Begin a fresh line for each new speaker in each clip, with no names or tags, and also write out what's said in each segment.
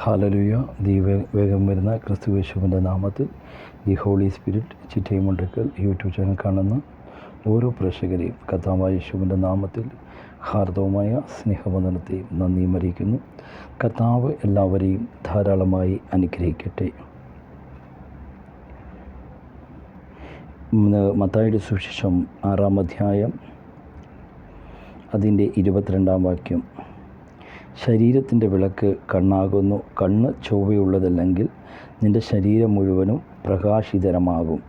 ഹാലലുയ the വേഗം വരുന്ന ക്രിസ്തു യേശുവിന്റെ നാമത്തിൽ ദി ഹോളി സ്പിരിറ്റ് ചിറ്റൈമുണ്ടക്കൽ യൂട്യൂബ് ചാനൽ കാണുന്ന ഓരോ പ്രേക്ഷകരെയും കർത്താവായ യേശുവിന്റെ നാമത്തിൽ ഹാർദവമായ സ്നേഹവന്ദനത്തെയും നന്ദിയും അറിയിക്കുന്നു കർത്താവ് എല്ലാവരെയും ധാരാളമായി അനുഗ്രഹിക്കട്ടെ. മത്തായുടെ സുശേഷം ആറാം അധ്യായം അതിന്റെ ഇരുപത്തിരണ്ടാം വാക്യം. ശരീരത്തിന്റെ വിളക്ക് കണ്ണാകുന്നു. കണ്ണ് ചൊവ്വയുള്ളതല്ലെങ്കിൽ നിന്റെ ശരീരം മുഴുവനും പ്രകാശിതരമാകും.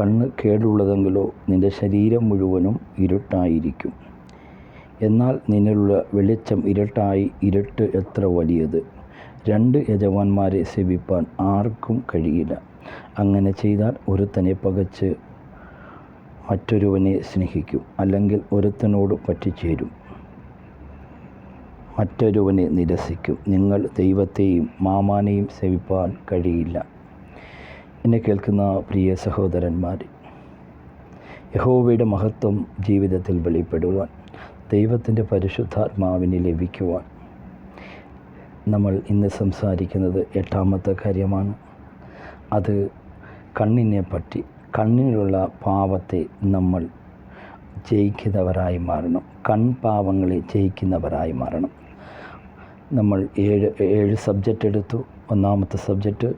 കണ്ണ് കേടുള്ളതെങ്കിലോ നിന്റെ ശരീരം മുഴുവനും ഇരുട്ടായിരിക്കും. എന്നാൽ നിന്നിലുള്ള വെളിച്ചം ഇരട്ടായി ഇരുട്ട് എത്ര വലിയത്? രണ്ട് യജമാന്മാരെ സേവിപ്പാൻ ആർക്കും കഴിയില്ല. അങ്ങനെ ചെയ്താൽ ഒരുത്തനെ പകച്ച് മറ്റൊരുവനെ സ്നേഹിക്കും. അല്ലെങ്കിൽ ഒരുത്തനോട് പറ്റിച്ചേരും. മറ്റൊരുവനെ നിരസിക്കും. നിങ്ങൾ ദൈവത്തെയും മാമാനെയും സേവിപ്പാൻ കഴിയില്ല. എന്നെ കേൾക്കുന്ന പ്രിയ സഹോദരന്മാർ യഹോവയുടെ മഹത്വം ജീവിതത്തിൽ വെളിപ്പെടുവാൻ ദൈവത്തിന്റെ പരിശുദ്ധാത്മാവിനെ ലഭിക്കുവാൻ നമ്മൾ ഇന്ന് സംസാരിക്കുന്നത് എട്ടാമത്തെ കാര്യമാണ്. അത് കണ്ണിനെ പറ്റി കണ്ണിലുള്ള പാവത്തെ നമ്മൾ ജയിക്കുന്നവരായി മാറണം. കൺപാവങ്ങളെ ജയിക്കുന്നവരായി മാറണം. നമ്മൾ ഏഴ് ഏഴ് സബ്ജക്റ്റ് എടുത്തു. ഒന്നാമത്തെ സബ്ജക്റ്റ്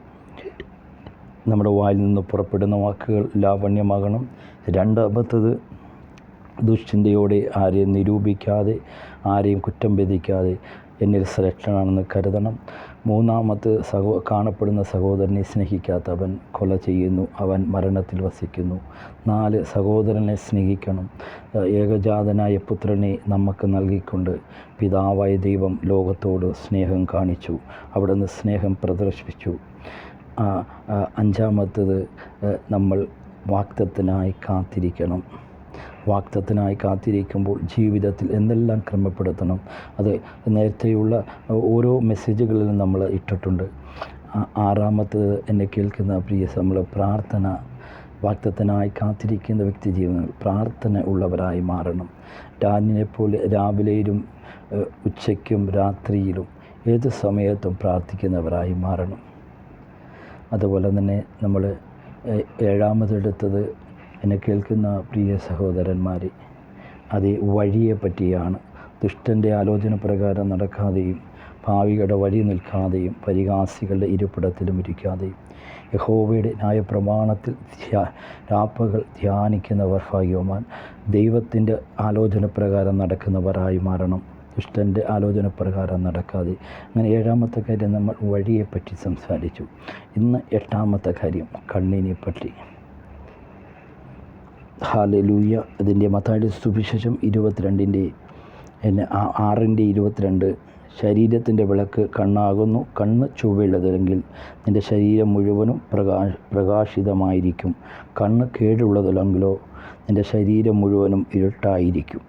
നമ്മുടെ വായിൽ നിന്ന് പുറപ്പെടുന്ന വാക്കുകൾ ലാവണ്യമാകണം. രണ്ടാമത്തത് ദുഷ്ചിന്തയോടെ ആരെയും നിരൂപിക്കാതെ ആരെയും കുറ്റം വിധിക്കാതെ എന്നിൽ സെലക്ഷനാണെന്ന് കരുതണം. മൂന്നാമത് സഹോ കാണപ്പെടുന്ന സഹോദരനെ സ്നേഹിക്കാത്തവൻ കൊല ചെയ്യുന്നു. അവൻ മരണത്തിൽ വസിക്കുന്നു. നാല് സഹോദരനെ സ്നേഹിക്കണം. ഏകജാതനായ പുത്രനെ നമുക്ക് നൽകിക്കൊണ്ട് പിതാവായ ദൈവം ലോകത്തോട് സ്നേഹം കാണിച്ചു. അവിടുന്ന് സ്നേഹം പ്രദർശിപ്പിച്ചു. അഞ്ചാമത്തത് നമ്മൾ വാക്തത്തിനായി കാത്തിരിക്കണം. വാക്തത്തിനായി കാത്തിരിക്കുമ്പോൾ ജീവിതത്തിൽ എന്തെല്ലാം ക്രമപ്പെടുത്തണം. അത് നേരത്തെയുള്ള ഓരോ മെസ്സേജുകളിലും നമ്മൾ ഇട്ടിട്ടുണ്ട്. ആറാമത്തത് എന്നെ കേൾക്കുന്ന പ്രിയ നമ്മൾ പ്രാർത്ഥന വാക്തത്തിനായി കാത്തിരിക്കുന്ന വ്യക്തി ജീവിതങ്ങൾ പ്രാർത്ഥന ഉള്ളവരായി മാറണം. ഡാനിനെ പോലെ രാവിലെയിലും ഉച്ചയ്ക്കും രാത്രിയിലും ഏത് സമയത്തും പ്രാർത്ഥിക്കുന്നവരായി മാറണം. അതുപോലെ തന്നെ നമ്മൾ ഏഴാമതെടുത്തത് എന്നെ കേൾക്കുന്ന പ്രിയ സഹോദരന്മാരെ അത് വഴിയെ പറ്റിയാണ് ദുഷ്ടന്റെ ആലോചന പ്രകാരം നടക്കാതെയും ഭാവികളുടെ വഴി നിൽക്കാതെയും പരിഹാസികളുടെ ഇരിപ്പിടത്തിലും ഇരിക്കാതെയും യഹോവയുടെ ന്യായപ്രമാണത്തിൽ ധ്യാ രാപ്പകൾ ധ്യാനിക്കുന്നവർ ഭാഗ്യവാൻ ദൈവത്തിന്റെ ആലോചന പ്രകാരം നടക്കുന്നവരായി മാറണം. ദുഷ്ടന്റെ ആലോചന പ്രകാരം നടക്കാതെ. അങ്ങനെ ഏഴാമത്തെ കാര്യം നമ്മൾ വഴിയെപ്പറ്റി സംസാരിച്ചു. ഇന്ന് എട്ടാമത്തെ കാര്യം കണ്ണിനെ പറ്റി ഹാലലൂയ. അതിന്റെ മത്താടി സുവിശേഷം ഇരുപത്തിരണ്ടിന്റെ എന്നെ ആറിന്റെ ഇരുപത്തിരണ്ട്. ശരീരത്തിന്റെ വിളക്ക് കണ്ണാകുന്നു കണ്ണ് ചുവയുള്ളതല്ലെങ്കിൽ നിന്റെ ശരീരം മുഴുവനും പ്രകാശ പ്രകാശിതമായിരിക്കും. കണ്ണ് കേടുള്ളതല്ലെങ്കിലോ നിന്റെ ശരീരം മുഴുവനും ഇരുട്ടായിരിക്കും.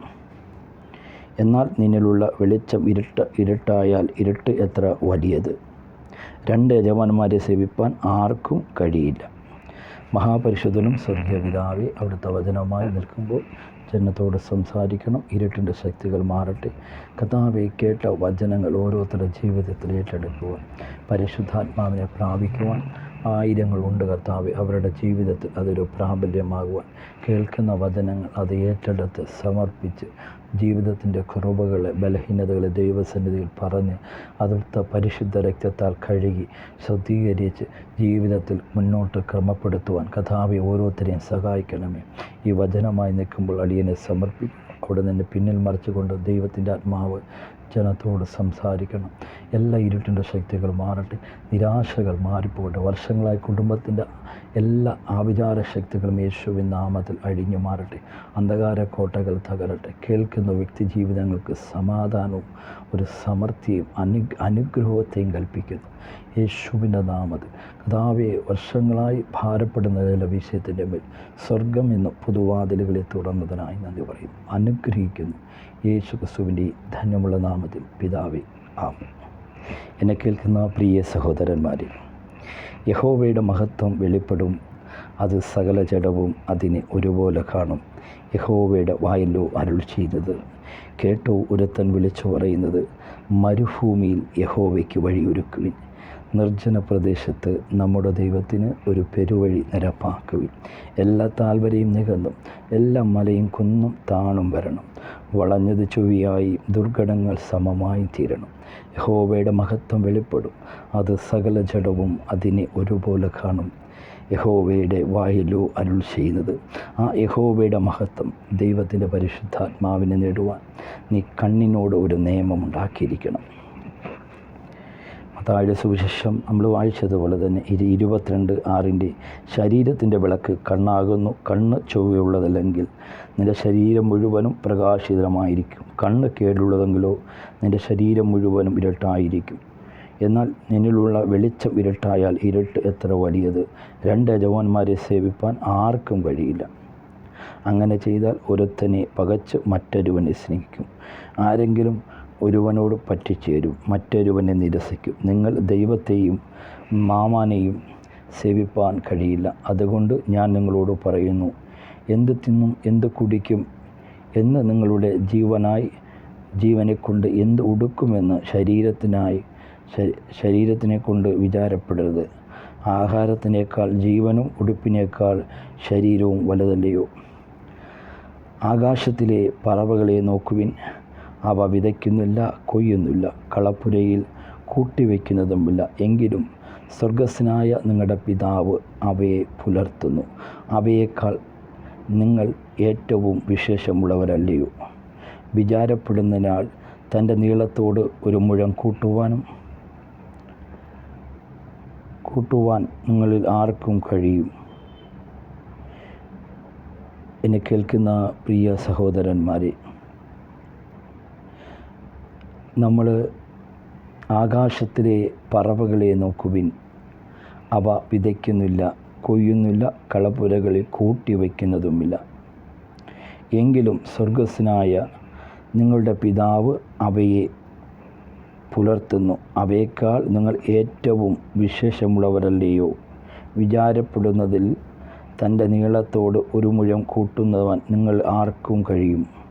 എന്നാൽ നിന്നിലുള്ള വെളിച്ചം ഇരുട്ട് ഇരുട്ടായാൽ ഇരുട്ട് എത്ര വലിയത്? രണ്ട് യജമാന്മാരെ സേവിപ്പാൻ ആർക്കും കഴിയില്ല. മഹാപരിശുദ്ധനും സ്വർഗീയപിതാവെ അവിടുത്തെ വചനവുമായി നിൽക്കുമ്പോൾ ജനത്തോട് സംസാരിക്കണം. ഇരുട്ടിന്റെ ശക്തികൾ മാറട്ടെ. കഥാവെ കേട്ട വചനങ്ങൾ ഓരോരുത്തരുടെ ജീവിതത്തിൽ ഏറ്റെടുക്കുവാൻ പരിശുദ്ധാത്മാവിനെ പ്രാപിക്കുവാൻ ആയിരങ്ങളുണ്ട് കർത്താവ്. അവരുടെ ജീവിതത്തിൽ അതൊരു പ്രാബല്യമാകുവാൻ കേൾക്കുന്ന വചനങ്ങൾ അത് ഏറ്റെടുത്ത് സമർപ്പിച്ച് ജീവിതത്തിന്റെ കുറവുകളെ ബലഹീനതകളെ ദൈവസന്നിധിയിൽ പറഞ്ഞ് അതിർത്ത പരിശുദ്ധ രക്തത്താൽ കഴുകി ശുദ്ധീകരിച്ച് ജീവിതത്തിൽ മുന്നോട്ട് ക്രമപ്പെടുത്തുവാൻ കഥാവി ഓരോരുത്തരെയും സഹായിക്കണമേ. ഈ വചനമായി നിൽക്കുമ്പോൾ അടിയനെ സമർപ്പിക്കും അവിടെ നിന്ന് പിന്നിൽ മറിച്ചുകൊണ്ട് ദൈവത്തിന്റെ ആത്മാവ് ജനത്തോട് സംസാരിക്കണം. എല്ലാ ഇരുട്ടിന്റെ ശക്തികൾ മാറട്ടെ. നിരാശകൾ മാറിപ്പോകട്ടെ. വർഷങ്ങളായി കുടുംബത്തിന്റെ എല്ലാ ആവിചാര ശക്തികളും യേശുവിൻ നാമത്തിൽ അഴിഞ്ഞു മാറട്ടെ. അന്ധകാര കോട്ടകൾ തകരട്ടെ. കേൾക്കുന്ന വ്യക്തി ജീവിതങ്ങൾക്ക് സമാധാനവും ഒരു സമൃദ്ധിയും അനു അനുഗ്രഹത്തെയും കൽപ്പിക്കുന്നു. യേശുവിന്റെ നാമത്തിൽ കഥാവെ വർഷങ്ങളായി ഭാരപ്പെടുന്ന ചില വിഷയത്തിന്റെ മേൽ സ്വർഗം എന്ന പുതുവാതിലുകളെ തുറന്നതിനായി നന്ദി പറയുന്നു. അനുഗ്രഹിക്കുന്നു. യേശു ക്രിസ്തുവിന്റെ ധന്യമുള്ള നാമത്തിൽ പിതാവി ആമ എന്നെ കേൾക്കുന്ന പ്രിയ സഹോദരന്മാരെ യഹോവയുടെ മഹത്വം വെളിപ്പെടും. അത് സകല ജഡവും അതിനെ ഒരുപോലെ കാണും. യഹോവയുടെ വായല്ലോ അരുൾ ചെയ്യുന്നത് കേട്ടോ ഒരുത്തൻ വിളിച്ചു പറയുന്നത്. മരുഭൂമിയിൽ യഹോവയ്ക്ക് വഴിയൊരുക്കുവിൻ. നിർജന പ്രദേശത്ത് നമ്മുടെ ദൈവത്തിന് ഒരു പെരുവഴി നിരപ്പാക്കുവിൻ. എല്ലാ താൽവരയും നികന്നും എല്ലാ മലയും കുന്നും താണും വരണം. വളഞ്ഞത് ചുവിയായി ദുർഘടങ്ങൾ സമമായി തീരണം. യഹോവയുടെ മഹത്വം വെളിപ്പെടും അത് സകല ജഡവും അതിനെ ഒരുപോലെ കാണും. യഹോവയുടെ വായിലോ അരുൾ ചെയ്യുന്നത് ആ യഹോവയുടെ മഹത്വം ദൈവത്തിന്റെ പരിശുദ്ധാത്മാവിനെ നേടുവാൻ നീ കണ്ണിനോട് ഒരു നിയമമുണ്ടാക്കിയിരിക്കണം താഴെ സുവിശേഷം നമ്മൾ വായിച്ചതുപോലെ തന്നെ ഇത് ഇരുപത്തിരണ്ട് ആറിന്റെ ശരീരത്തിന്റെ വിളക്ക് കണ്ണാകുന്നു. കണ്ണ് ചൊവ്വയുള്ളതല്ലെങ്കിൽ നിന്റെ ശരീരം മുഴുവനും പ്രകാശിതമായിരിക്കും. കണ്ണ് കേടുള്ളതെങ്കിലോ നിന്റെ ശരീരം മുഴുവനും ഇരട്ടായിരിക്കും. എന്നാൽ നിന്നിലുള്ള വെളിച്ചം ഇരട്ടായാൽ ഇരട്ട് എത്ര വലിയത്? രണ്ട് യജവാന്മാരെ സേവിപ്പാൻ ആർക്കും കഴിയില്ല അങ്ങനെ ചെയ്താൽ ഒരുത്തനെ പകച്ച് മറ്റൊരുവനെ സ്നേഹിക്കും. ആരെങ്കിലും ഒരുവനോട് പറ്റിച്ചേരും മറ്റൊരുവനെ നിരസിക്കും. നിങ്ങൾ ദൈവത്തെയും മാമാനെയും സേവിപ്പാൻ കഴിയില്ല. അതുകൊണ്ട് ഞാൻ നിങ്ങളോട് പറയുന്നു എന്ത് തിന്നും എന്ത് കുടിക്കും എന്ന് നിങ്ങളുടെ ജീവനായി ജീവനെ കൊണ്ട് എന്ത് ഉടുക്കുമെന്ന് ശരീരത്തിനായി ശരീരത്തിനെ കൊണ്ട് വിചാരപ്പെടരുത്. ആഹാരത്തിനേക്കാൾ ജീവനും ഉടുപ്പിനേക്കാൾ ശരീരവും വലുതല്ലയോ? ആകാശത്തിലെ പറവകളെ നോക്കുവിൻ. അവ വിതയ്ക്കുന്നില്ല കൊയ്യുന്നില്ല കളപ്പുരയിൽ കൂട്ടിവെക്കുന്നതുമില്ല എങ്കിലും സ്വർഗസ്നായ നിങ്ങളുടെ പിതാവ് അവയെ പുലർത്തുന്നു. അവയേക്കാൾ നിങ്ങൾ ഏറ്റവും വിശേഷമുള്ളവരല്ലയോ? വിചാരപ്പെടുന്നതിനാൽ തന്റെ നീളത്തോട് ഒരു മുഴം കൂട്ടുവാനും കൂട്ടുവാൻ നിങ്ങളിൽ ആർക്കും കഴിയും. എന്നെ കേൾക്കുന്ന പ്രിയ സഹോദരന്മാരെ നമ്മൾ ആകാശത്തിലെ പറവകളെ നോക്കുവിൻ. അവ വിതയ്ക്കുന്നില്ല കൊയ്യുന്നില്ല കളപ്പുരകളിൽ കൂട്ടി വയ്ക്കുന്നതുമില്ല. എങ്കിലും സ്വർഗസ്നായ നിങ്ങളുടെ പിതാവ് അവയെ പുലർത്തുന്നു. അവയേക്കാൾ നിങ്ങൾ ഏറ്റവും വിശേഷമുള്ളവരല്ലയോ? വിചാരപ്പെടുന്നതിൽ തന്റെ നീളത്തോട് ഒരു മുഴം കൂട്ടുന്നവൻ നിങ്ങൾ ആർക്കും കഴിയും.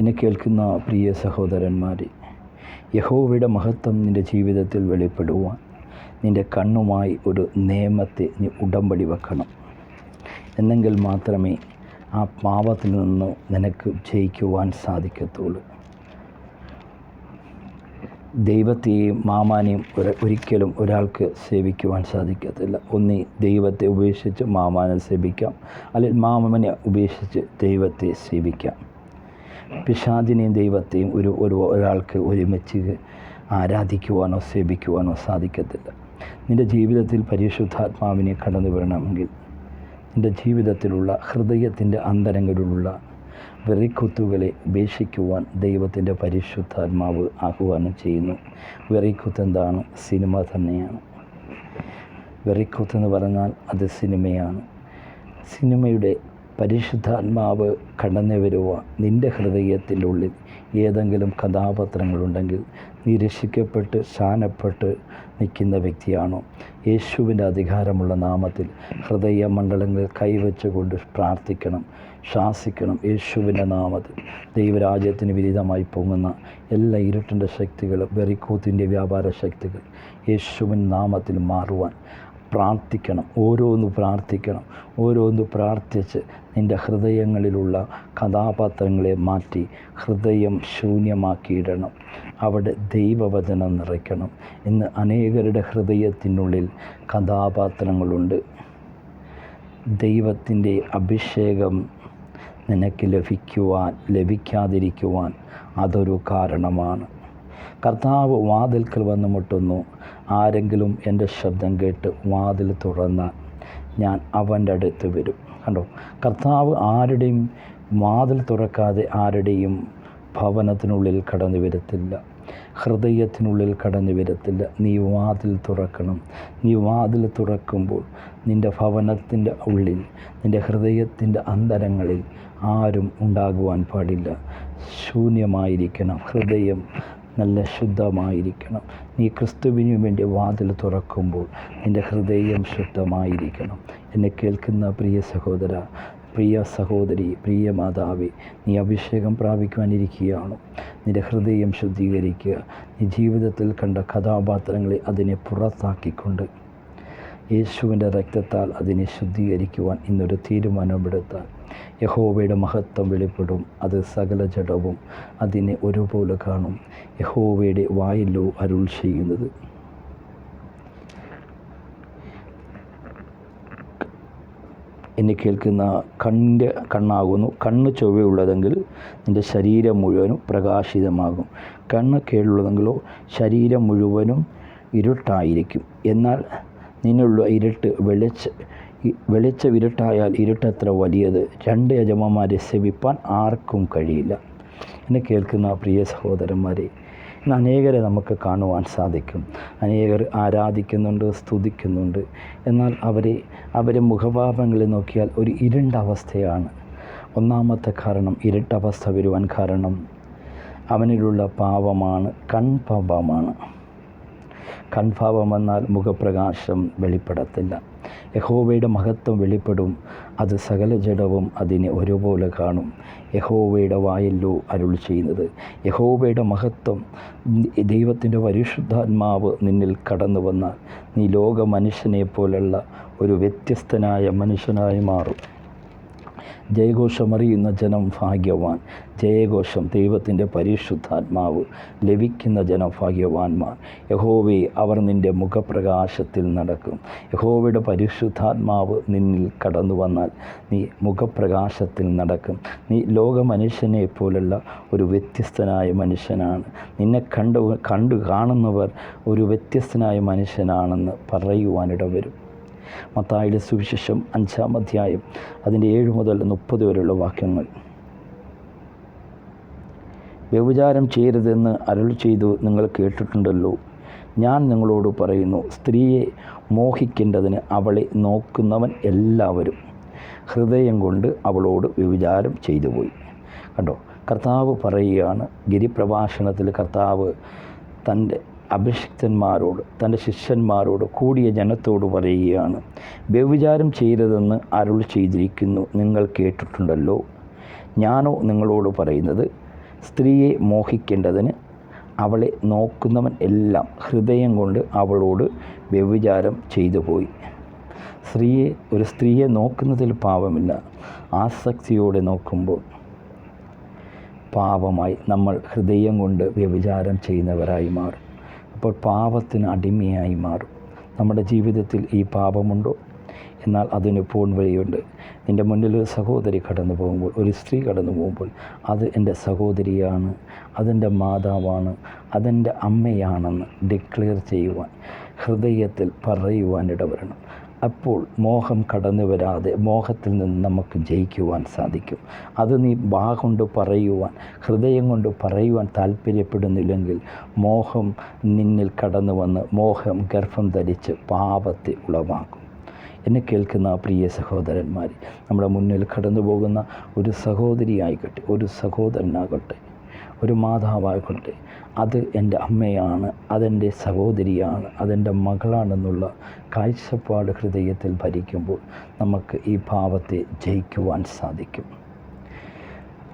എന്നെ കേൾക്കുന്ന പ്രിയ സഹോദരന്മാരെ യഹോവയുടെ മഹത്വം നിന്റെ ജീവിതത്തിൽ വെളിപ്പെടുവാൻ നിന്റെ കണ്ണുമായി ഒരു നിയമത്തെ നീ ഉടമ്പടി വെക്കണം. എന്നെങ്കിൽ മാത്രമേ ആ പാപത്തിൽ നിന്ന് നിനക്ക് ജയിക്കുവാൻ സാധിക്കത്തുള്ളൂ. ദൈവത്തെയും മാമാനെയും ഒരിക്കലും ഒരാൾക്ക് സേവിക്കുവാൻ സാധിക്കത്തില്ല. ഒന്നി ദൈവത്തെ ഉപേക്ഷിച്ച് മാമാനെ സേവിക്കാം. അല്ലെങ്കിൽ മാമനെ ഉപേക്ഷിച്ച് ദൈവത്തെ സേവിക്കാം. പിശാചിനെയും ദൈവത്തെയും ഒരു ഒരു ഒരാൾക്ക് ഒരുമിച്ച് ആരാധിക്കുവാനോ സേവിക്കുവാനോ സാധിക്കത്തില്ല. നിന്റെ ജീവിതത്തിൽ പരിശുദ്ധാത്മാവിനെ കടന്നു വരണമെങ്കിൽ നിന്റെ ജീവിതത്തിലുള്ള ഹൃദയത്തിന്റെ അന്തരങ്ങളിലുള്ള വെറിക്കുത്തുകളെ ഉപേക്ഷിക്കുവാൻ ദൈവത്തിന്റെ പരിശുദ്ധാത്മാവ് ആഹ്വാനം ചെയ്യുന്നു. വെറിക്കുത്ത് എന്താണ്? സിനിമ തന്നെയാണ്. വെറിക്കുത്ത് എന്ന് പറഞ്ഞാൽ അത് സിനിമയാണ്. സിനിമയുടെ പരിശുദ്ധാത്മാവ് കടന്നു വരുക നിന്റെ ഹൃദയത്തിന്റെ ഉള്ളിൽ ഏതെങ്കിലും കഥാപാത്രങ്ങളുണ്ടെങ്കിൽ നീ രക്ഷിക്കപ്പെട്ട് ശാനപ്പെട്ട് നിൽക്കുന്ന വ്യക്തിയാണോ? യേശുവിന്റെ അധികാരമുള്ള നാമത്തിൽ ഹൃദയ മണ്ഡലങ്ങൾ കൈവച്ചുകൊണ്ട് പ്രാർത്ഥിക്കണം ശാസിക്കണം യേശുവിന്റെ നാമത്തിൽ. ദൈവരാജ്യത്തിന് വിരുദ്ധമായി പൊങ്ങുന്ന എല്ലാ ഇരുട്ടിന്റെ ശക്തികളും വെറിക്കൂത്തിന്റെ വ്യാപാര ശക്തികൾ യേശുവിൻ നാമത്തിൽ മാറുവാൻ പ്രാർത്ഥിക്കണം. ഓരോന്ന് പ്രാർത്ഥിക്കണം. ഓരോന്ന് പ്രാർത്ഥിച്ച് നിന്റെ ഹൃദയങ്ങളിലുള്ള കഥാപാത്രങ്ങളെ മാറ്റി ഹൃദയം ശൂന്യമാക്കിയിടണം. അവിടെ ദൈവവചനം നിറയ്ക്കണം. ഇന്ന് അനേകരുടെ ഹൃദയത്തിനുള്ളിൽ കഥാപാത്രങ്ങളുണ്ട്. ദൈവത്തിന്റെ അഭിഷേകം നിനക്ക് ലഭിക്കുവാൻ ലഭിക്കാതിരിക്കുവാൻ അതൊരു കാരണമാണ്. കർത്താവ് വാതിൽക്കൽ വന്ന് മുട്ടുന്നു. ആരെങ്കിലും എന്റെ ശബ്ദം കേട്ട് വാതിൽ തുറന്നാൽ ഞാൻ അവന്റെ അടുത്ത് വരും. കണ്ടോ? കർത്താവ് ആരുടെയും വാതിൽ തുറക്കാതെ ആരുടെയും ഭവനത്തിനുള്ളിൽ കടന്നു വരത്തില്ല. ഹൃദയത്തിനുള്ളിൽ കടന്നു വരത്തില്ല. നീ വാതിൽ തുറക്കണം. നീ വാതിൽ തുറക്കുമ്പോൾ നിന്റെ ഭവനത്തിന്റെ ഉള്ളിൽ നിന്റെ ഹൃദയത്തിന്റെ അന്തരങ്ങളിൽ ആരും ഉണ്ടാകുവാൻ പാടില്ല. ശൂന്യമായിരിക്കണം. ഹൃദയം നല്ല ശുദ്ധമായിരിക്കണം. നീ ക്രിസ്തുവിനു വേണ്ടി വാതിൽ തുറക്കുമ്പോൾ നിന്റെ ഹൃദയം ശുദ്ധമായിരിക്കണം. എന്നെ കേൾക്കുന്ന പ്രിയ സഹോദര പ്രിയ സഹോദരി പ്രിയ മാതാവി നീ അഭിഷേകം പ്രാപിക്കുവാനിരിക്കുകയാണ്. നിന്റെ ഹൃദയം ശുദ്ധീകരിക്കുക. നീ ജീവിതത്തിൽ കണ്ട കഥാപാത്രങ്ങളെ അതിനെ പുറത്താക്കിക്കൊണ്ട് യേശുവിന്റെ രക്തത്താൽ അതിനെ ശുദ്ധീകരിക്കുവാൻ ഇന്നൊരു തീരുമാനമെടുത്താൽ യഹോവയുടെ മഹത്വം വെളിപ്പെടും. അത് സകല ജഡവും അതിനെ ഒരുപോലെ കാണും. യഹോവയുടെ വായിലോ അരുൾ ചെയ്യുന്നത്. എന്നെ കേൾക്കുന്ന കണ്ണിന്റെ കണ്ണാകുന്നു. കണ്ണ് ചൊവ്വയുള്ളതെങ്കിൽ നിന്റെ ശരീരം മുഴുവനും പ്രകാശിതമാകും. കണ്ണ് കേടുള്ളതെങ്കിലോ ശരീരം മുഴുവനും ഇരുട്ടായിരിക്കും. എന്നാൽ നിന്നുള്ള ഇരുട്ട് വെളിച്ച വെളിച്ച ഇരുട്ടായാൽ ഇരുട്ടത്ര വലിയത്. രണ്ട് യജമാന്മാരെ സേവിപ്പാൻ ആർക്കും കഴിയില്ല. എന്നെ കേൾക്കുന്ന പ്രിയ സഹോദരന്മാരെ ഇന്ന് അനേകരെ നമുക്ക് കാണുവാൻ സാധിക്കും. അനേകർ ആരാധിക്കുന്നുണ്ട് സ്തുതിക്കുന്നുണ്ട്. എന്നാൽ അവരെ അവരെ മുഖഭാവങ്ങളിൽ നോക്കിയാൽ ഒരു ഇരുണ്ട അവസ്ഥയാണ്. ഒന്നാമത്തെ കാരണം ഇരുട്ടവസ്ഥ വരുവാൻ കാരണം അവനിലുള്ള പാപമാണ് കൺപാപമാണ്. കൺഭാവം എന്നാൽ മുഖപ്രകാശം വെളിപ്പെടത്തില്ല. യഹോവയുടെ മഹത്വം വെളിപ്പെടും. അത് സകല ജഡവും അതിനെ ഒരുപോലെ കാണും. യഹോവയുടെ വായല്ലോ അരുൾ ചെയ്യുന്നത്. യഹോവയുടെ മഹത്വം ദൈവത്തിന്റെ പരിശുദ്ധാത്മാവ് നിന്നിൽ കടന്നു വന്നാൽ നീ ലോക മനുഷ്യനെ പോലുള്ള ഒരു വ്യത്യസ്തനായ മനുഷ്യനായി മാറും. ജയഘോഷമറിയുന്ന ജനം ഭാഗ്യവാൻ. ജയഘോഷം ദൈവത്തിന്റെ പരിശുദ്ധാത്മാവ് ലഭിക്കുന്ന ജനം ഭാഗ്യവാന്മാർ. യഹോവേ അവർ നിന്റെ മുഖപ്രകാശത്തിൽ നടക്കും. യഹോവയുടെ പരിശുദ്ധാത്മാവ് നിന്നിൽ കടന്നു വന്നാൽ നീ മുഖപ്രകാശത്തിൽ നടക്കും. നീ ലോക മനുഷ്യനെ പോലുള്ള ഒരു വ്യത്യസ്തനായ മനുഷ്യനാണ്. നിന്നെ കണ്ടു കണ്ടു കാണുന്നവർ ഒരു വ്യത്യസ്തനായ മനുഷ്യനാണെന്ന് പറയുവാനിട വരും മത്തായുടെ സുവിശേഷം അഞ്ചാം അധ്യായം അതിന്റെ ഏഴ് മുതൽ മുപ്പത് വരെയുള്ള വാക്യങ്ങൾ. വ്യഭിചാരം ചെയ്യരുതെന്ന് അരുൾ ചെയ്തു നിങ്ങൾ കേട്ടിട്ടുണ്ടല്ലോ. ഞാൻ നിങ്ങളോട് പറയുന്നു സ്ത്രീയെ മോഹിക്കേണ്ടതിന് അവളെ നോക്കുന്നവൻ എല്ലാവരും ഹൃദയം കൊണ്ട് അവളോട് വ്യഭിചാരം ചെയ്തു പോയി കണ്ടോ കർത്താവ് പറയുകയാണ് ഗിരിപ്രഭാഷണത്തിൽ കർത്താവ് തന്റെ അഭിഷിക്തന്മാരോട് തന്റെ ശിഷ്യന്മാരോട് കൂടിയ ജനത്തോട് പറയുകയാണ് വ്യഭിചാരം ചെയ്തതെന്ന് അരുൾ ചെയ്തിരിക്കുന്നു. നിങ്ങൾ കേട്ടിട്ടുണ്ടല്ലോ. ഞാനോ നിങ്ങളോട് പറയുന്നത് സ്ത്രീയെ മോഹിക്കേണ്ടതിന് അവളെ നോക്കുന്നവൻ എല്ലാം ഹൃദയം കൊണ്ട് അവളോട് വ്യഭിചാരം ചെയ്തു പോയി സ്ത്രീയെ ഒരു സ്ത്രീയെ നോക്കുന്നതിൽ പാപമില്ല. ആസക്തിയോടെ നോക്കുമ്പോൾ പാപമായി നമ്മൾ ഹൃദയം കൊണ്ട് വ്യഭിചാരം ചെയ്യുന്നവരായി മാറും. അപ്പോൾ പാപത്തിന് അടിമയായി മാറും. നമ്മുടെ ജീവിതത്തിൽ ഈ പാപമുണ്ടോ? എന്നാൽ അതിന് പോൺ വഴിയുണ്ട്. എന്റെ മുന്നിൽ ഒരു സഹോദരി കടന്നു പോകുമ്പോൾ ഒരു സ്ത്രീ കടന്നു പോകുമ്പോൾ അത് എന്റെ സഹോദരിയാണ് അതെന്റെ മാതാവാണ് അതെന്റെ അമ്മയാണെന്ന് ഡിക്ലെയർ ചെയ്യുവാൻ ഹൃദയത്തിൽ പറയുവാൻ ഇടവരണം. അപ്പോൾ മോഹം കടന്നു വരാതെ മോഹത്തിൽ നിന്ന് നമുക്ക് ജയിക്കുവാൻ സാധിക്കും. അത് നീ വാ കൊണ്ട് പറയുവാൻ ഹൃദയം കൊണ്ട് പറയുവാൻ താല്പര്യപ്പെടുന്നില്ലെങ്കിൽ മോഹം നിന്നിൽ കടന്നു വന്ന് മോഹം ഗർഭം ധരിച്ച് പാപത്തെ ഉളവാക്കും. എന്നെ കേൾക്കുന്ന പ്രിയ സഹോദരന്മാർ നമ്മുടെ മുന്നിൽ കടന്നു പോകുന്ന ഒരു സഹോദരിയായിക്കട്ടെ ഒരു സഹോദരനാകട്ടെ. ഒരു മാതാവായിക്കോട്ടെ അത് എന്റെ അമ്മയാണ് അതെന്റെ സഹോദരിയാണ് അതെന്റെ മകളാണെന്നുള്ള കാഴ്ചപ്പാട് ഹൃദയത്തിൽ ഭരിക്കുമ്പോൾ നമുക്ക് ഈ ഭാവത്തെ ജയിക്കുവാൻ സാധിക്കും.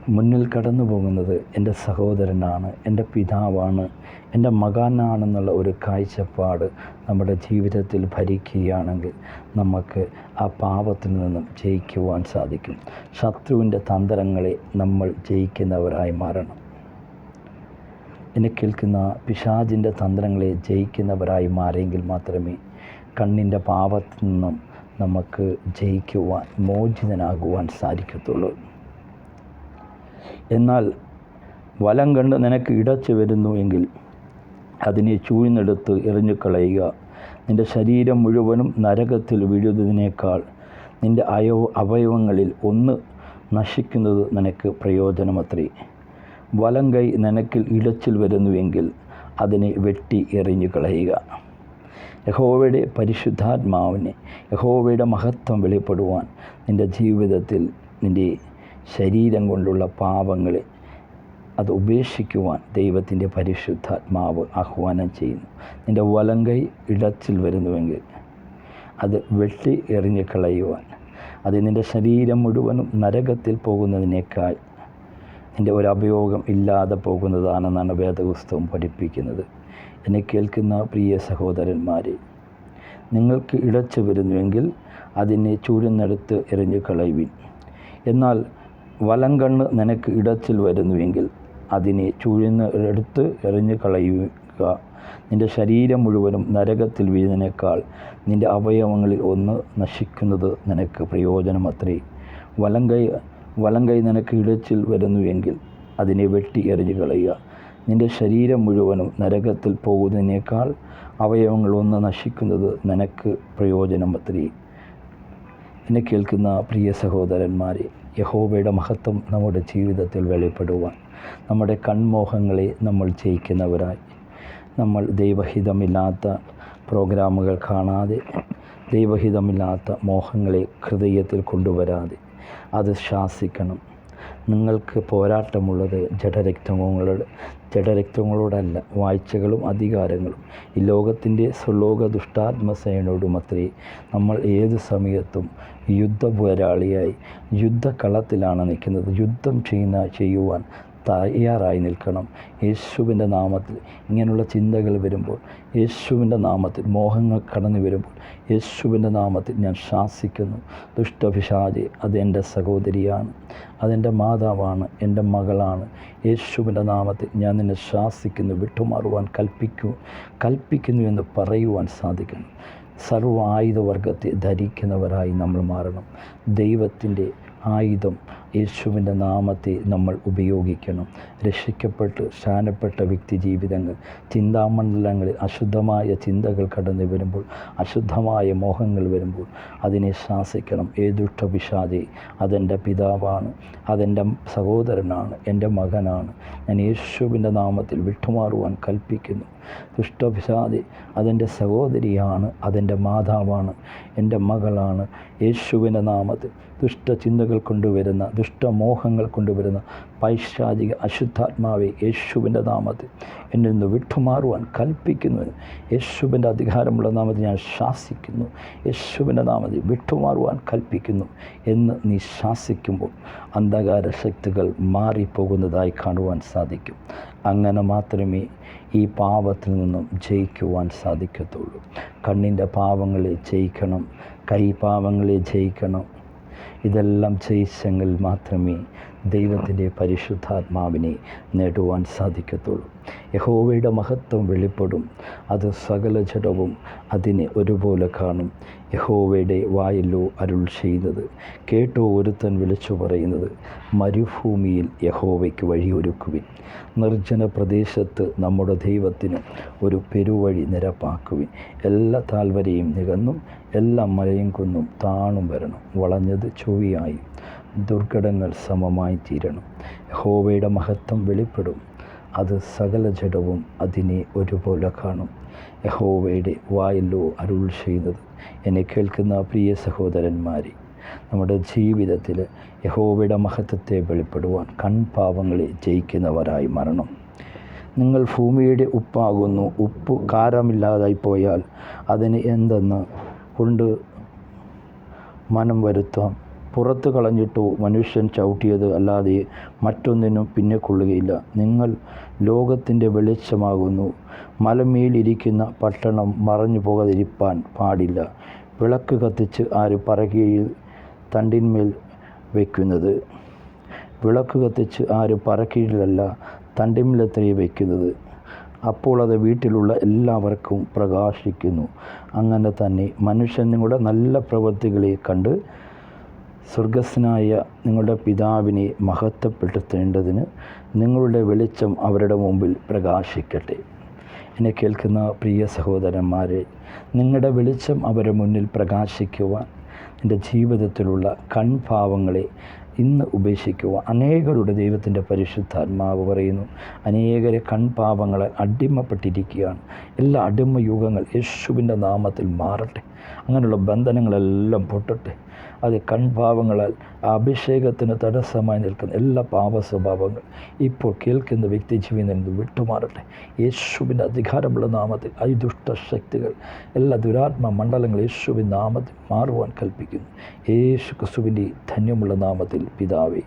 മുന്നിൽ കടന്നു പോകുന്നത് എന്റെ സഹോദരനാണ് എന്റെ പിതാവാണ് എന്റെ മകാനാണെന്നുള്ള ഒരു കാഴ്ചപ്പാട് നമ്മുടെ ജീവിതത്തിൽ ഭരിക്കുകയാണെങ്കിൽ നമുക്ക് ആ പാപത്തിൽ നിന്നും ജയിക്കുവാൻ സാധിക്കും. ശത്രുവിന്റെ തന്ത്രങ്ങളെ നമ്മൾ ജയിക്കുന്നവരായി മാറണം. എന്നെ കേൾക്കുന്ന പിശാജിന്റെ തന്ത്രങ്ങളെ ജയിക്കുന്നവരായി മാറിയെങ്കിൽ മാത്രമേ കണ്ണിന്റെ പാപത്തിൽ നിന്നും നമുക്ക് ജയിക്കുവാൻ മോചിതനാകുവാൻ സാധിക്കത്തുള്ളൂ. എന്നാൽ വലം കണ്ട് നിനക്ക് ഇടച്ചു വരുന്നു എങ്കിൽ അതിനെ ചൂഴ്ന്നെടുത്ത് എറിഞ്ഞു കളയുക നിന്റെ ശരീരം മുഴുവനും നരകത്തിൽ വീഴുന്നതിനേക്കാൾ നിന്റെ അയവ അവയവങ്ങളിൽ ഒന്ന് നശിക്കുന്നത് നിനക്ക് പ്രയോജനമത്രേ. വലം കൈ നിനക്കിൽ ഇടച്ചിൽ വരുന്നുവെങ്കിൽ അതിനെ വെട്ടി എറിഞ്ഞു കളയുക. യഹോവയുടെ പരിശുദ്ധാത്മാവിനെ യഹോവയുടെ മഹത്വം വെളിപ്പെടുവാൻ നിന്റെ ജീവിതത്തിൽ നിന്റെ ശരീരം കൊണ്ടുള്ള പാപങ്ങളെ അത് ഉപേക്ഷിക്കുവാൻ ദൈവത്തിന്റെ പരിശുദ്ധാത്മാവ് ആഹ്വാനം ചെയ്യുന്നു. നിന്റെ വലങ്കൈ ഇടച്ചിൽ വരുന്നുവെങ്കിൽ അത് വെട്ടി എറിഞ്ഞ് കളയുവാൻ. അത് നിന്റെ ശരീരം മുഴുവനും നരകത്തിൽ പോകുന്നതിനേക്കാൾ നിന്റെ ഒരു അപയോഗം ഇല്ലാതെ പോകുന്നതാണെന്നാണ് വേദപുസ്തകം പഠിപ്പിക്കുന്നത്. എന്നെ കേൾക്കുന്ന പ്രിയ സഹോദരന്മാരെ നിങ്ങൾക്ക് ഇടച്ചു വരുന്നുവെങ്കിൽ അതിനെ ചൂഴുന്നെടുത്ത് എറിഞ്ഞു കളയുവിൻ. എന്നാൽ വലം കണ്ണ് നിനക്ക് ഇടച്ചിൽ വരുന്നുവെങ്കിൽ അതിനെ ചൂഴുന്ന എടുത്ത് എറിഞ്ഞു കളയുക. നിന്റെ ശരീരം മുഴുവനും നരകത്തിൽ വീഴുന്നതിനേക്കാൾ നിന്റെ അവയവങ്ങളിൽ ഒന്ന് നശിക്കുന്നത് നിനക്ക് പ്രയോജനമത്രേ. വലം കൈ വലം കൈ നിനക്ക് ഇടച്ചിൽ വരുന്നുവെങ്കിൽ അതിനെ വെട്ടി എറിഞ്ഞു കളയുക. നിന്റെ ശരീരം മുഴുവനും നരകത്തിൽ പോകുന്നതിനേക്കാൾ അവയവങ്ങൾ ഒന്ന് നശിക്കുന്നത് നിനക്ക് പ്രയോജനമത്രേ. എന്നെ കേൾക്കുന്ന പ്രിയ സഹോദരന്മാരെ യഹോബയുടെ മഹത്വം നമ്മുടെ ജീവിതത്തിൽ വെളിപ്പെടുവാൻ നമ്മുടെ കൺമോഹങ്ങളെ നമ്മൾ ജയിക്കുന്നവരായി. നമ്മൾ ദൈവഹിതമില്ലാത്ത പ്രോഗ്രാമുകൾ കാണാതെ ദൈവഹിതമില്ലാത്ത മോഹങ്ങളെ ഹൃദയത്തിൽ കൊണ്ടുവരാതെ അത് ശാസിക്കണം. നിങ്ങൾക്ക് പോരാട്ടമുള്ളത് ജഡരക്തങ്ങളോട് ജഡരക്തങ്ങളോടല്ല വാഴ്ചകളും അധികാരങ്ങളും. ഈ ലോകത്തിന്റെ സ്വലോക ദുഷ്ടാത്മസേനയോടുമത്രേ നമ്മൾ ഏത് സമയത്തും യുദ്ധ പോരാളിയായി യുദ്ധക്കളത്തിലാണ് നിൽക്കുന്നത്. യുദ്ധം ചെയ്യുന്ന ചെയ്യുവാൻ തയ്യാറായി നിൽക്കണം. യേശുവിന്റെ നാമത്തിൽ ഇങ്ങനെയുള്ള ചിന്തകൾ വരുമ്പോൾ യേശുവിന്റെ നാമത്തിൽ മോഹങ്ങൾ കടന്നു വരുമ്പോൾ യേശുവിന്റെ നാമത്തിൽ ഞാൻ ശാസിക്കുന്നു. ദുഷ്ടപിശാചി അതെന്റെ സഹോദരിയാണ്. അതെന്റെ മാതാവാണ് എന്റെ മകളാണ്. യേശുവിന്റെ നാമത്തിൽ ഞാൻ നിന്നെ ശാസിക്കുന്നു വിട്ടുമാറുവാൻ കൽപ്പിക്കൂ കൽപ്പിക്കുന്നു എന്ന് പറയുവാൻ സാധിക്കണം. സർവ ആയുധവർഗത്തെ ധരിക്കുന്നവരായി നമ്മൾ മാറണം. ദൈവത്തിന്റെ ആയുധം യേശുവിന്റെ നാമത്തെ നമ്മൾ ഉപയോഗിക്കണം. രക്ഷിക്കപ്പെട്ട് ശാനപ്പെട്ട വ്യക്തി ജീവിതങ്ങൾ ചിന്താമണ്ഡലങ്ങളിൽ അശുദ്ധമായ ചിന്തകൾ കടന്നു വരുമ്പോൾ അശുദ്ധമായ മോഹങ്ങൾ വരുമ്പോൾ അതിനെ ശാസിക്കണം. ഏതുഷ്ട വിഷാദെ അതെന്റെ പിതാവാണ് അതെന്റെ സഹോദരനാണ് എന്റെ മകനാണ്. ഞാൻ യേശുവിന്റെ നാമത്തിൽ വിട്ടുമാറുവാൻ കൽപ്പിക്കുന്നു. ദുഷ്ടപിശാദി അതെന്റെ സഹോദരിയാണ് അതെന്റെ മാതാവാണ് എന്റെ മകളാണ്. യേശുവിന്റെ നാമത്തിൽ ദുഷ്ടചിന്തകൾ കൊണ്ടുവരുന്ന ദുഷ്ടമോഹങ്ങൾ കൊണ്ടുവരുന്ന പൈശാചിക അശുദ്ധാത്മാവെ യേശുവിന്റെ നാമത്തിൽ എന്നിൽ നിന്ന് വിട്ടുമാറുവാൻ കൽപ്പിക്കുന്നു. യേശുവിന്റെ അധികാരമുള്ള നാമത്തിൽ ഞാൻ ശാസിക്കുന്നു. യേശുവിന്റെ നാമത്തിൽ വിട്ടുമാറുവാൻ കൽപ്പിക്കുന്നു എന്ന് നീ ശാസിക്കുമ്പോൾ അന്ധകാര ശക്തികൾ മാറിപ്പോകുന്നതായി കാണുവാൻ സാധിക്കും. അങ്ങനെ മാത്രമേ ഈ പാപത്തിൽ നിന്നും ജയിക്കുവാൻ സാധിക്കത്തുള്ളൂ. കണ്ണിന്റെ പാവങ്ങളെ ജയിക്കണം കൈ പാവങ്ങളെ ജയിക്കണം ഇതെല്ലാം ജയിച്ചെങ്കിൽ മാത്രമേ ദൈവത്തിന്റെ പരിശുദ്ധാത്മാവിനെ നേടുവാൻ സാധിക്കത്തുള്ളൂ. യഹോവയുടെ മഹത്വം വെളിപ്പെടും. അത് സകല ജഡവും അതിനെ ഒരുപോലെ കാണും. യഹോവയുടെ വായല്ലോ അരുൾ ചെയ്യുന്നത്. കേട്ടോ ഒരുത്തൻ വിളിച്ചു പറയുന്നത്. മരുഭൂമിയിൽ യഹോവയ്ക്ക് വഴിയൊരുക്കുവിൻ. നിർജന പ്രദേശത്ത് നമ്മുടെ ദൈവത്തിന് ഒരു പെരുവഴി നിരപ്പാക്കുവിൻ. എല്ലാ താൽവരെയും നികന്നും എല്ലാ മലയും കുന്നും താണും വരണം. വളഞ്ഞത് ചൊവ്വയായി. ദുർഘടങ്ങൾ സമമായി തീരണം. യഹോവയുടെ മഹത്വം വെളിപ്പെടും. അത് സകല ജഡവും അതിനെ ഒരുപോലെ കാണും. യഹോവയുടെ വായല്ലോ അരുൾ ചെയ്യുന്നത് എന്നെ കേൾക്കുന്ന പ്രിയ സഹോദരന്മാരെ നമ്മുടെ ജീവിതത്തിൽ യഹോവയുടെ മഹത്വത്തെ വെളിപ്പെടുവാൻ കൺപാവങ്ങളെ ജയിക്കുന്നവരായി മരണം. നിങ്ങൾ ഭൂമിയുടെ ഉപ്പാകുന്നു. ഉപ്പ് കാരമില്ലാതായി പോയാൽ അതിന് എന്തെന്ന് കൊണ്ട് മനം വരുത്താം. പുറത്ത് കളഞ്ഞിട്ടു മനുഷ്യൻ ചവിട്ടിയത് അല്ലാതെ മറ്റൊന്നിനും പിന്നെ കൊള്ളുകയില്ല. നിങ്ങൾ ലോകത്തിന്റെ വെളിച്ചമാകുന്നു. മലമേലിരിക്കുന്ന പട്ടണം മറഞ്ഞു പോകാതിരിപ്പാൻ പാടില്ല. വിളക്ക് കത്തിച്ച് ആര് പറകയിൽ തണ്ടിന്മേൽ വയ്ക്കുന്നത് വിളക്ക് കത്തിച്ച് ആര് പറക്കീഴിലല്ല തണ്ടിന്മേലത്രേ വയ്ക്കുന്നത് അപ്പോൾ അത് വീട്ടിലുള്ള എല്ലാവർക്കും പ്രകാശിക്കുന്നു. അങ്ങനെ തന്നെ മനുഷ്യൻ നിങ്ങളുടെ നല്ല പ്രവൃത്തികളെ കണ്ട് സ്വർഗസ്നായ നിങ്ങളുടെ പിതാവിനെ മഹത്വപ്പെടുത്തേണ്ടതിന് നിങ്ങളുടെ വെളിച്ചം അവരുടെ മുമ്പിൽ പ്രകാശിക്കട്ടെ. എന്നെ കേൾക്കുന്ന പ്രിയ സഹോദരന്മാരെ നിങ്ങളുടെ വെളിച്ചം അവരുടെ മുന്നിൽ പ്രകാശിക്കുവാൻ എന്റെ ജീവിതത്തിലുള്ള കൺഭാവങ്ങളെ ഇന്ന് ഉപേക്ഷിക്കുക അനേകരുടെ ദൈവത്തിന്റെ പരിശുദ്ധാത്മാവ് പറയുന്നു. അനേകരെ കൺപാപങ്ങളെ അടിമപ്പെട്ടിരിക്കുകയാണ്. എല്ലാ അടിമയുഗങ്ങൾ യേശുവിന്റെ നാമത്തിൽ മാറട്ടെ. അങ്ങനെയുള്ള ബന്ധനങ്ങളെല്ലാം പൊട്ടട്ടെ അത് കൺഭാവങ്ങളാൽ അഭിഷേകത്തിന് തടസ്സമായി നിൽക്കുന്ന എല്ലാ പാപ സ്വഭാവങ്ങൾ ഇപ്പോൾ കേൾക്കുന്ന വ്യക്തി ജീവിതത്തിൽ നിന്ന് വിട്ടുമാറട്ടെ. യേശുവിന്റെ അധികാരമുള്ള നാമത്തിൽ അതിദുഷ്ടശക്തികൾ ദുഷ്ടശക്തികൾ എല്ലാ ദുരാത്മ മണ്ഡലങ്ങൾ യേശുവിൻ നാമത്തിൽ മാറുവാൻ കൽപ്പിക്കുന്നു. യേശു ക്രിസ്തുവിന്റെ ധന്യമുള്ള നാമത്തിൽ പിതാവേ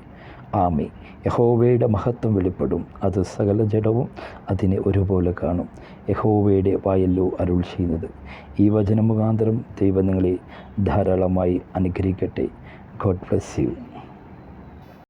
ആമി യഹോവയുടെ മഹത്വം വെളിപ്പെടും. അത് സകല ജഡവും അതിനെ ഒരുപോലെ കാണും. യഹോവയുടെ വായല്ലോ അരുൾ ചെയ്യുന്നത്. ഈ വചനമുഖാന്തരം ദൈവം നിങ്ങളെ ധാരാളമായി അനുഗ്രഹിക്കട്ടെ. God bless you